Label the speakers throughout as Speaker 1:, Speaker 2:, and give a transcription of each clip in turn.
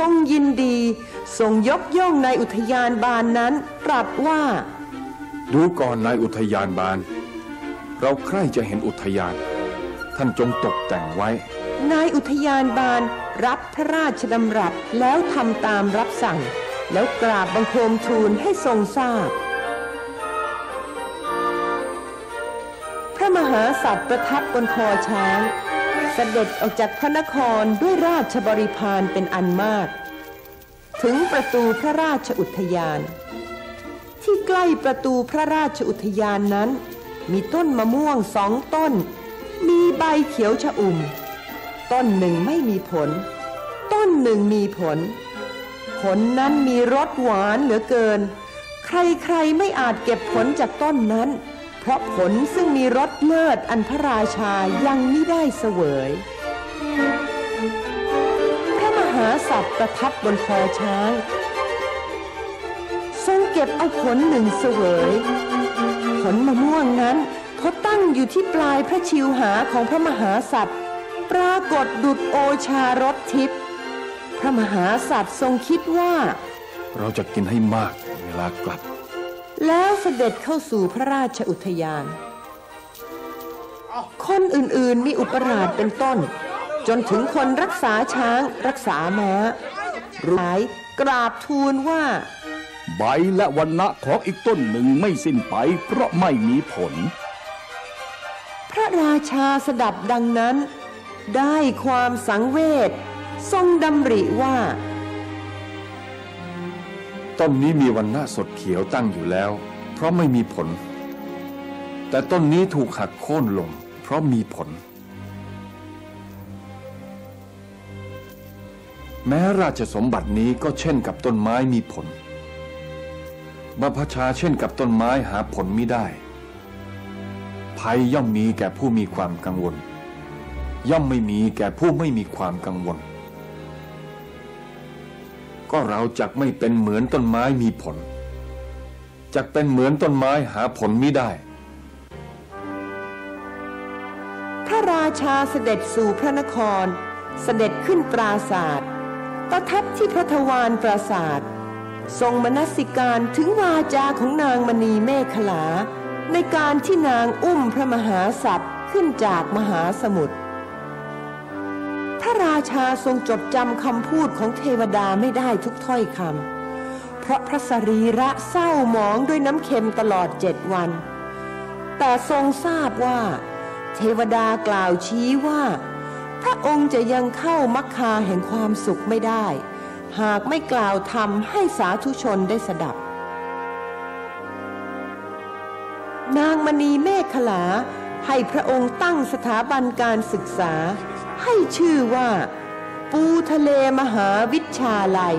Speaker 1: รงยินดี ทรงยกย่องในอุทยานบานนั้นตรัสว่า
Speaker 2: ดูก่อนนายอุทยานบาน เราใคร่จะเห็นอุทยาน ท่านจงตกแต่งไว้
Speaker 1: นายอุทยานบานรับพระราชดำรัสแล้วทำตามรับสั่ง แล้วกราบบังคมทูลให้ทรงทราบ พระมหาสัตว์ประทับบนคอช้าง เสด็จออกจากพระนครด้วยราชบริพารเป็นอันมาก ถึงประตูพระราชอุทยาน ที่ใกล้ประตูพระราชอุทยานนั้น มีต้นมะม่วงสองต้น มีใบเขียวชอุ่ม ต้นหนึ่งไม่มีผล ต้นหนึ่งมีผล ผลนั้นมีรสหวานเหลือเกิน ใครๆไม่อาจเก็บผลจากต้นนั้น เพราะผลซึ่งมีรสเลิศอันพระราชายังไม่ได้เสวย พระมหาสัตว์ประทับบนคอช้าง ทรงเก็บเอาผลหนึ่งเสวย ผลมะม่วงนั้นเขาตั้งอยู่ที่ปลายพระชิวหาของพระมหาสัตว์ ปรากฏดุดโอชารสทิพย์พระมหาสัตว์ทรงคิดว่า
Speaker 2: เราจะกินให้มากเวลากลับ
Speaker 1: แล้วเสด็จเข้าสู่พระราชอุทยาน คนอื่นๆมีอุปราชเป็นต้น จนถึงคนรักษาช้างรักษาม้าหลายกราบทูลว่า
Speaker 3: ใบและวันณะของอีกต้นหนึ่งไม่สิ้นไปเพราะไม่มีผล
Speaker 1: พระราชาสดับดังนั้น ได้ความสังเวชทรงดำริว่า
Speaker 2: ต้นนี้มีวันหน้าสดเขียวตั้งอยู่แล้ว เพราะไม่มีผล แต่ต้นนี้ถูกหักโค่นลง เพราะมีผล แม้ราชสมบัตินี้ก็เช่นกับต้นไม้มีผลบรรพชาเช่นกับต้นไม้หาผลไม่ได้ ภัยย่อมมีแก่ผู้มีความกังวล ย่อมไม่มีแก่ผู้ไม่มีความกังวล ก็เราจักไม่เป็นเหมือนต้นไม้มีผลจักเป็นเหมือนต้นไม้หาผลไม่ได้
Speaker 1: พระราชาเสด็จสู่พระนคร เสด็จขึ้นปราศาสตร์ประทับที่พระทวารปราศาสตร์ทรงมนสิการถึงวาจาของนางมณีเมขลา ในการที่นางอุ้มพระมหาสัตว์ขึ้นจากมหาสมุทร พระราชาทรงจดจำคำพูดของเทวดาไม่ได้ทุกถ้อยคำเพราะพระสรีระเศร้าหมองด้วยน้ำเค็มตลอดเจ็ดวัน แต่ทรงทราบว่า เทวดากล่าวชี้ว่า พระองค์จะยังเข้ามัคคาแห่งความสุขไม่ได้ หากไม่กล่าวธรรมให้สาธุชนได้สดับ นางมณีเมฆขลาให้พระองค์ตั้งสถาบันการศึกษา ให้ชื่อว่า ปูทะเลมหาวิชาลัย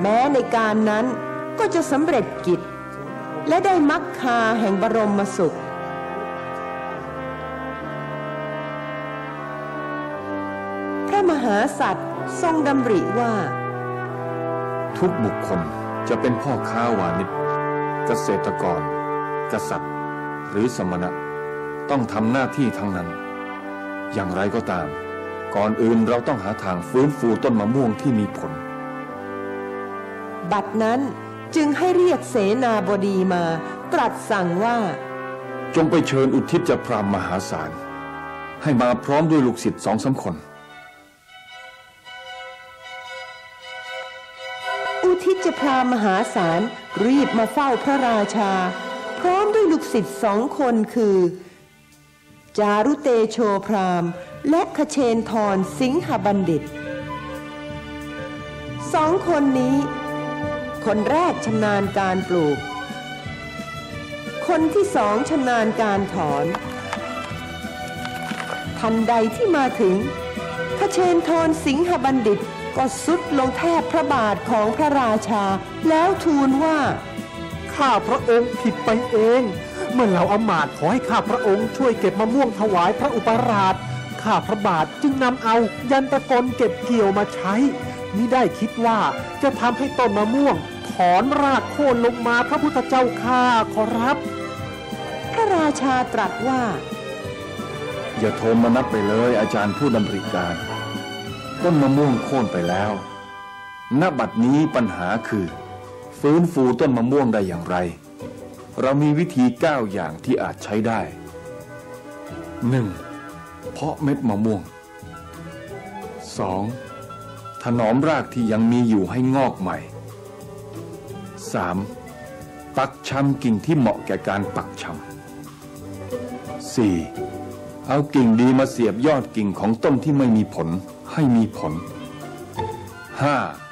Speaker 1: แม้ในการนั้นก็จะสำเร็จกิจ และได้มักคาแห่งบรมสุขพระมหาสัตว์ทรงดำริว่า
Speaker 2: ทุกบุคคลจะเป็นพ่อค้าวานิชเกษตรกร กษัตริย์ หรือสมณะ ต้องทำหน้าที่ทั้งนั้น อย่างไรก็ตาม ก่อนอื่นเราต้องหาทางฟื้นฟูต้นมะม่วงที่มีผล
Speaker 1: บัดนั้นจึงให้เรียกเสนาบดีมา ตรัสสั่งว่า
Speaker 2: จงไปเชิญอุทิศจะพรามมหาศาล ให้มาพร้อมด้วยลูกศิษย์สองสามคน
Speaker 1: อุทิศพรามมหาศาลรีบมาเฝ้าพระราชา พร้อมด้วยลูกศิษย์สองคนคือ จารุเตโชพราม และขเชนทรสิงหบัณฑิต สองคนนี้ คนแรกชำนาญการปลูก คนที่สองชำนาญการถอน ทันใดที่มาถึงขเชนทรสิงหบัณฑิตก็สุดลงแทบพระบาทของพระราชา แล้วทูลว่า
Speaker 4: ข้าพระองค์ผิดไปเอง เมื่อเหล่าอำมาตย์ขอให้ข้าพระองค์ช่วยเก็บมะม่วงถวายพระอุปราชข้าพระบาทจึงนำเอายันตะกลเก็บเกี่ยวมาใช้มิได้คิดว่าจะทำให้ต้นมะม่วง ถอนรากโค่นลงมาพระพุทธเจ้าข้าขอรับ
Speaker 1: พระราชาตรัสว่า
Speaker 2: อย่าโทมนัดไปเลยอาจารย์ผู้ดำริการ ต้นมะม่วงโค่นไปแล้ว ณบัดนี้ปัญหาคือ ฟื้นฟูต้นมะม่วงได้อย่างไร เรามีวิธีเก้าอย่างที่อาจใช้ได้ 1. เพาะเม็ดมะม่วง 2. ถนอมรากที่ยังมีอยู่ให้งอกใหม่ 3. ปักชำกิ่งที่เหมาะแก่การปักชำ 4. เอากิ่งดีมาเสียบยอดกิ่งของต้นที่ไม่มีผลให้มีผล 5.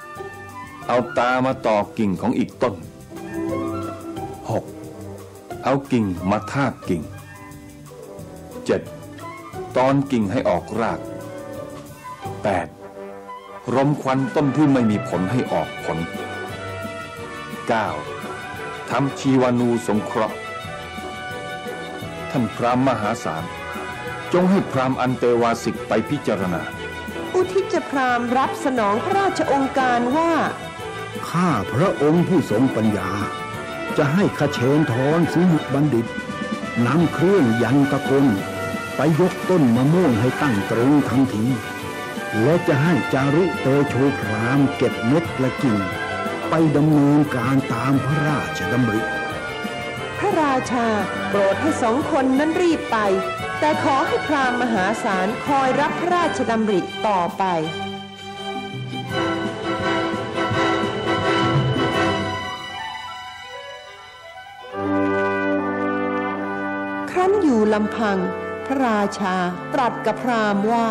Speaker 2: เอาตามาต่อกิ่งของอีกต้น 6. เอากิ่งมาทาบกิ่ง 7. ตอนกิ่งให้ออกราก 8. รมควันต้นที่ไม่มีผลให้ออกผล 9. ทำชีวานูสงเคราะห์ ท่านพรามมหาศาล จงให้พรามอันเตวาสิกไปพิจารณา
Speaker 1: อุทิศพรามรับสนองพระราชองค์การว่า
Speaker 5: ข้าพระองค์ผู้ทรงปัญญา จะให้ขเชนทรสิมุบัณฑิตนำเครื่องยันตะกลไปยกต้นมะม่วงให้ตั้งตรงทันที และจะให้จารุเตโชพรามเก็บเม็ดและกิ่ง ไปดำเนินการตามพระราชดำริ
Speaker 1: พระราชาโปรดให้สองคนนั้นรีบไป แต่ขอให้พรามมหาศาลคอยรับพระราชดำริต่อไป รั้นอยู่ลำพัง พระราชาตรัสกับพราหมณ์ว่า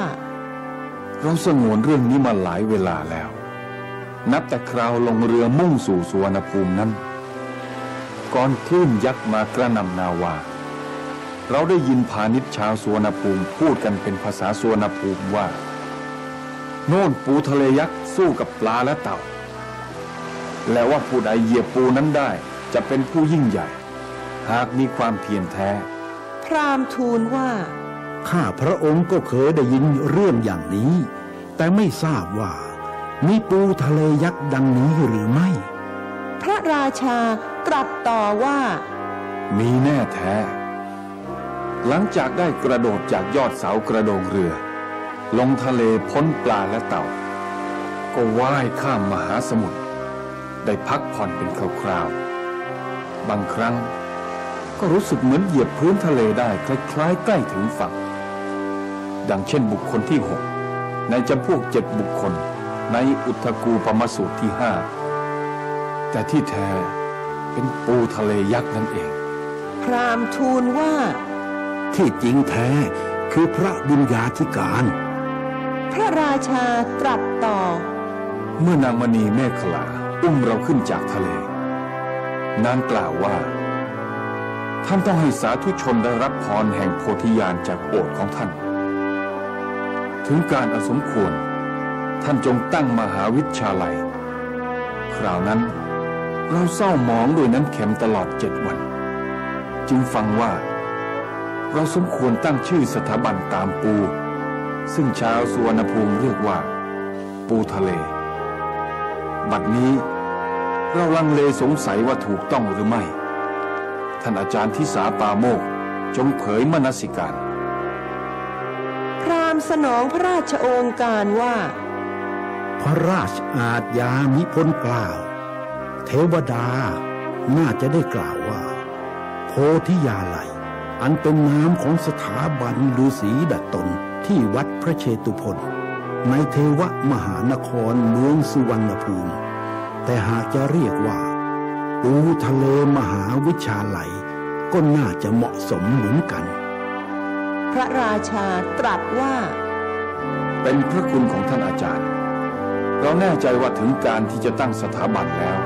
Speaker 2: เราสงวนเรื่องนี้มาหลายเวลาแล้ว นับแต่คราวลงเรือมุ่งสู่สุวรรณภูมินั้น ก่อนคลื่นยักษ์มากระนำนาวา เราได้ยินพาณิชชาวสุวรรณภูมิพูดกันเป็นภาษาสุวรรณภูมิว่า โน่นปูทะเลยักษ์สู้กับปลาและเต่า และว่าผู้ใดเหยียบปูนั้นได้จะเป็นผู้ยิ่งใหญ่ หากมีความเพียรแท้
Speaker 1: พราหมณ์ทูลว่า
Speaker 5: ข้าพระองค์ก็เคยได้ยินเรื่องอย่างนี้ แต่ไม่ทราบว่า มีปูทะเลยักษ์ดังนี้หรือไม่
Speaker 1: พระราชาตรัสต่อว่า
Speaker 2: มีแน่แท้ หลังจากได้กระโดดจากยอดเสากระโดงเรือ ลงทะเลพ้นปลาและเต่า ก็ว่ายข้ามมหาสมุทรได้พักผ่อนเป็นคราวๆบางครั้ง ก็รู้สึกเหมือนเหยียบพื้นทะเลได้คล้ายๆ ใกล้ถึงฝั่ง ดังเช่นบุคคลที่หกในจำพวกเจ็ดบุคคล ในอุทกูปมสูตรที่ห้าแต่ที่แท้เป็นปูทะเลยักษ์นั่นเอง
Speaker 1: พราหมณ์ทูลว่า
Speaker 5: ที่จริงแท้คือพระบุญญาธิการ
Speaker 1: พระราชาตรัสต่อ
Speaker 2: เมื่อนางมณีเมฆขลาอุ้มเราขึ้นจากทะเล นางกล่าวว่า ท่านต้องให้สาธุชนได้รับพรแห่งโพธิญาณจากโอษของท่าน ถึงการอสมควร ท่านจงตั้งมหาวิชาลัย คราวนั้นเราเศร้าหมองด้วยน้ำเข็มตลอดเจ็ดวัน จึงฟังว่า เราสมควรตั้งชื่อสถาบันตามปู ซึ่งชาวสุวรรณภูมิเรียกว่า ปูทะเล บัดนี้ เราลังเลสงสัยว่าถูกต้องหรือไม่ ท่านอาจารย์ทิสาปาโมกจงเผยมนสิการ
Speaker 1: พราหมณ์สนองพระราชโองการว่า
Speaker 5: พระราชอาจยามิพ้นกล่าว เทวดาน่าจะได้กล่าวว่า โพธิยาลัยอันเป็นนามของสถาบันฤาษีดัดตนที่วัดพระเชตุพนในเทวมหานครเมืองสุวรรณภูมิ แต่หากจะเรียกว่า ปูทะเลมหาวิชาลัยก็น่าจะเหมาะสมเหมือนกัน
Speaker 1: พระราชาตรัสว่า
Speaker 2: เป็นพระคุณของท่านอาจารย์ เราแน่ใจว่าถึงการที่จะตั้งสถาบันแล้ว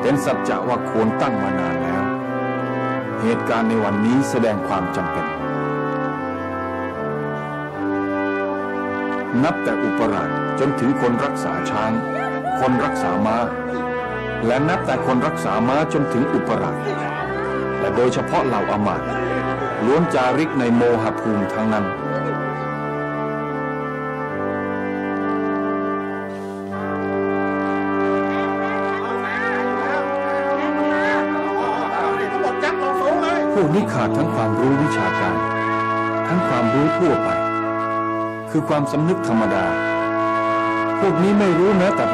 Speaker 2: เป็นสัจจะว่าควรตั้งมานานแล้ว เหตุการณ์ในวันนี้แสดงความจำเป็น นับแต่อุปราชจนถึงคนรักษาช้าง คนรักษาม้า และนับแต่คนรักษาม้าจนถึงอุปราชและโดยเฉพาะเหล่าอมาตย์ล้วนจาริกในโมหภูมิทั้งนั้น พวกนี้ขาดทั้งความรู้วิชาการ ทั้งความรู้ทั่วไป คือความสำนึกธรรมดา พวกนี้ไม่รู้แม้แต่